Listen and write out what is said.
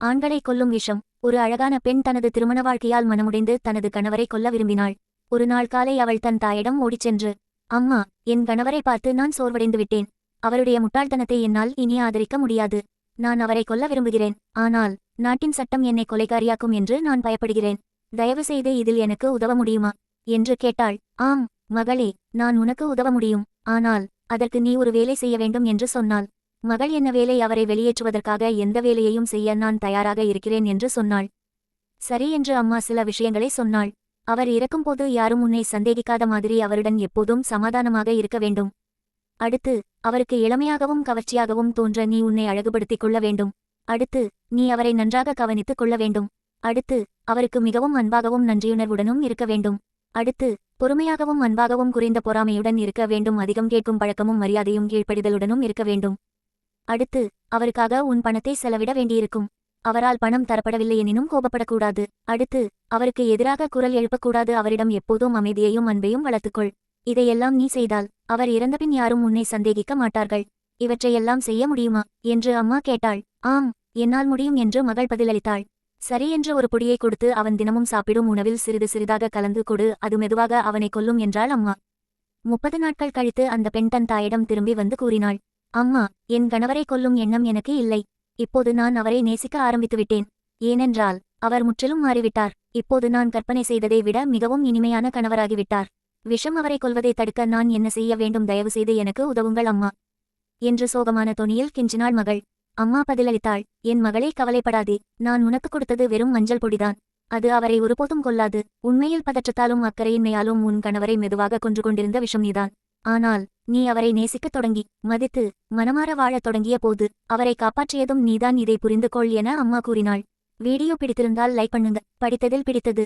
ஆண்களை கொல்லும் விஷம். ஒரு அழகான பெண் தனது திருமண வாழ்க்கையால் மனமுடைந்து தனது கணவரை கொல்ல விரும்பினாள். ஒரு நாள் காலை அவள் தன் தாயிடம் ஓடிச் சென்று அம்மா என் கணவரை பார்த்து நான் சோர்வடைந்து விட்டேன். அவருடைய முட்டாள்தனத்தை என்னால் இனி ஆதரிக்க முடியாது. நான் அவரை கொல்ல விரும்புகிறேன். ஆனால் நாட்டின் சட்டம் என்னை கொலைகாரியாக்கும் என்று நான் பயப்படுகிறேன். தயவு செய்து இதில் எனக்கு உதவ முடியுமா? என்று கேட்டாள். ஆம் மகளே நான் உனக்கு உதவ முடியும். ஆனால் அதற்கு நீ ஒரு வேலை செய்ய வேண்டும் என்று சொன்னாள். மகள் என்ன வேலை அவரை வெளியேற்றுவதற்காக எந்த வேலையையும் செய்ய நான் தயாராக இருக்கிறேன் என்று சொன்னாள். சரி என்று அம்மா சில விஷயங்களை சொன்னாள். அவர் இறக்கும்போது யாரும் உன்னை சந்தேகிக்காத மாதிரி அவருடன் எப்போதும் சமாதானமாக இருக்க வேண்டும். அடுத்து அவருக்கு இளமையாகவும் கவர்ச்சியாகவும் தோன்ற நீ உன்னை அழகுபடுத்திக் கொள்ள வேண்டும். அடுத்து நீ அவரை நன்றாக கவனித்துக் கொள்ள வேண்டும். அடுத்து அவருக்கு மிகவும் அன்பாகவும் நன்றியுணர்வுடனும் இருக்க வேண்டும். அடுத்து பொறுமையாகவும் அன்பாகவும் குறைந்த பொறாமையுடன் இருக்க வேண்டும். அதிகம் கேட்கும் பழக்கமும் மரியாதையும் கீழ்ப்படிதலுடனும் இருக்க வேண்டும். அடுத்து அவருக்காக உன் பணத்தை செலவிட வேண்டியிருக்கும். அவரால் பணம் தரப்படவில்லை எனினும் கோபப்படக்கூடாது. அடுத்து அவருக்கு எதிராக குரல் எழுப்பக்கூடாது. அவரிடம் எப்போதும் அமைதியையும் அன்பையும் வளர்த்துக்கொள். இதையெல்லாம் நீ செய்தால் அவர் இறந்தபின் யாரும் உன்னை சந்தேகிக்க மாட்டார்கள். இவற்றையெல்லாம் செய்ய முடியுமா? என்று அம்மா கேட்டாள். ஆம் என்னால் முடியும் என்று மகள் பதிலளித்தாள். சரி என்று ஒரு பொடியை கொடுத்து அவன் தினமும் சாப்பிடும் உணவில் சிறிது சிறிதாக கலந்து கொடு அது மெதுவாக அவனை கொல்லும் என்றாள் அம்மா. முப்பது நாட்கள் கழித்து அந்த பெண் தன் தாயிடம் திரும்பி வந்து கூறினாள். அம்மா என் கணவரை கொல்லும் எண்ணம் எனக்கு இல்லை. இப்போது நான் அவரை நேசிக்க ஆரம்பித்துவிட்டேன். ஏனென்றால் அவர் முற்றிலும் மாறிவிட்டார். இப்போது நான் கற்பனை செய்ததை விட மிகவும் இனிமையான கணவராகிவிட்டார். விஷம் அவரை கொல்வதை தடுக்க நான் என்ன செய்ய வேண்டும்? தயவு செய்து எனக்கு உதவுங்கள் அம்மா. என்று சோகமான தொனியில் கெஞ்சினாள் மகள். அம்மா பதிலளித்தாள் என் மகளே கவலைப்படாதே. நான் உனக்கு கொடுத்தது வெறும் மஞ்சள் பொடிதான். அது அவரை ஒருபோதும் கொல்லாது. உண்மையில் பதற்றத்தாலும் அக்கறையின்மையாலும் உன் கணவரை மெதுவாக கொன்று கொண்டிருந்த விஷம் நீதான். ஆனால் நீ அவரை நேசிக்கத் தொடங்கி மதித்து மனமாற வாழத் தொடங்கிய போது அவரை காப்பாற்றியதும் நீதான் இதை புரிந்து கொள் என அம்மா கூறினாள். வீடியோ பிடித்திருந்தால் லைக் பண்ணுங்க. படித்ததில் பிடித்தது.